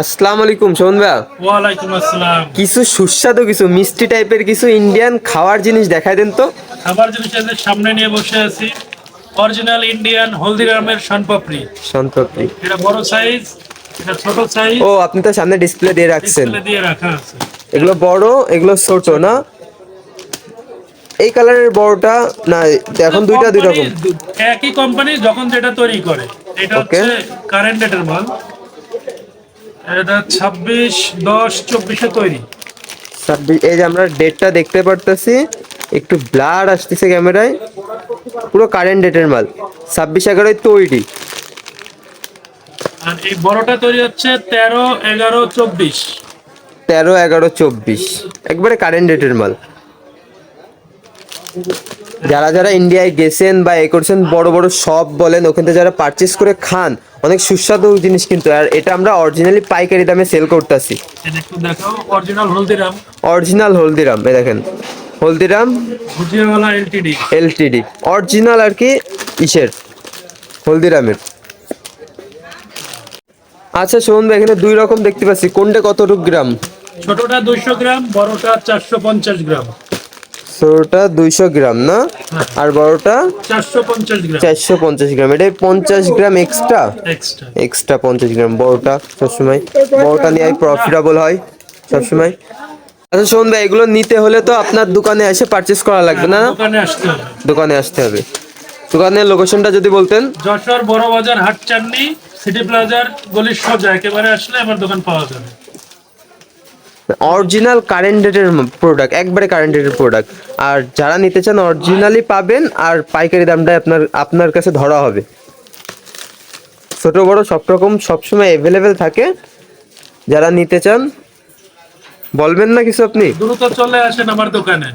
আসসালামু আলাইকুম ভাইয়া। ওয়ালাইকুম আসসালাম। কিছু সুস্বাদু কিছু মিষ্টি টাইপের কিছু ইন্ডিয়ান খাওয়ার জিনিস দেখাই দেন তো। খাবার জিনিস সামনে নিয়ে বসে আছি। Original Indian হলদিরামের sonpapdi. সন্তপ্রি এটা বড় সাইজ এটা ছোট সাইজ ও আপনি তো সামনে ডিসপ্লে দিয়ে রাখছেন। ডিসপ্লে দিয়ে রাখা আছে। এগুলো বড় এগুলো ছোট না। এই কালারের বড়টা না এখন দুইটা দুই রকম। একই কোম্পানি যখন যেটা তৈরি করে এটা হচ্ছে কারেন্ট ডেটের মাল। এটা তৈরি। এই যে আমরা ডেটটা দেখতে পারতেছি একটু ব্লার আসতেছে ক্যামেরায় পুরো কারেন্ট ডেটের মাল। ছাব্বিশ এগারোয় তৈরি। আর এই বড়টা হচ্ছে একবারে কারেন্ট ডেটের মাল। যারা যারা ইন্ডিয়ায় গেছেন বা এ করছেন বড় বড় শপ বলেন ওখান থেকে যারা পারচেস করে খান অনেক সুস্বাদু জিনিস কিন্তু আর এটা আমরা অরিজিনালি পাইকারি দামে সেল করতেছি। অরিজিনাল হলদিরাম। অরিজিনাল হলদিরাম এই দেখেন। হলদিরাম এলটিডি এলটিডি অরিজিনাল আর কি ইসের হলদিরামের। আচ্ছা শোন ভাই এখানে দুই রকম দেখতে পাচ্ছি। কোনটা কতটুকু গ্রাম? ছোটটা দুইশো গ্রাম বড়টা চারশো পঞ্চাশ গ্রাম। ছোটটা দুইশো গ্রাম না? আর বড়টা? চারশো পঞ্চাশ গ্রাম। চারশো পঞ্চাশ গ্রাম। এক্সট্রা এক্সট্রা পঞ্চাশ গ্রাম বড়টা সবসময়। বড়টা নিয়ে প্রফিটেবল হয় সবসময়। আচ্ছা শোন ভাই এগুলো নিতে হলে তো আপনার দোকানে এসে পারচেস করা লাগবে না? দোকানে আসতে হবে। দোকানে আসতে হবে। দোকানের লোকেশনটা যদি বলতেন। যশোর বড় বাজার হাট চাননি সিটি প্লাজার গলির সোজা একেবারে আসলে আমার দোকান পাওয়া যাবে। অরিজিনাল কারেন্ট ডেটের প্রোডাক্ট একবারে কারেন্ট ডেটের প্রোডাক্ট আর যারা নিতে চান অরিজিনালি পাবেন, আর পাইকারি দামটা আপনার আপনার কাছে ধরা হবে। ছোট, বড়, সব রকম সবসময় অ্যাভেলেবেল থাকে। যারা নিতে চান, বলবেন না কিছু আপনি? দ্রুত চলে আসেন আমার দোকানে।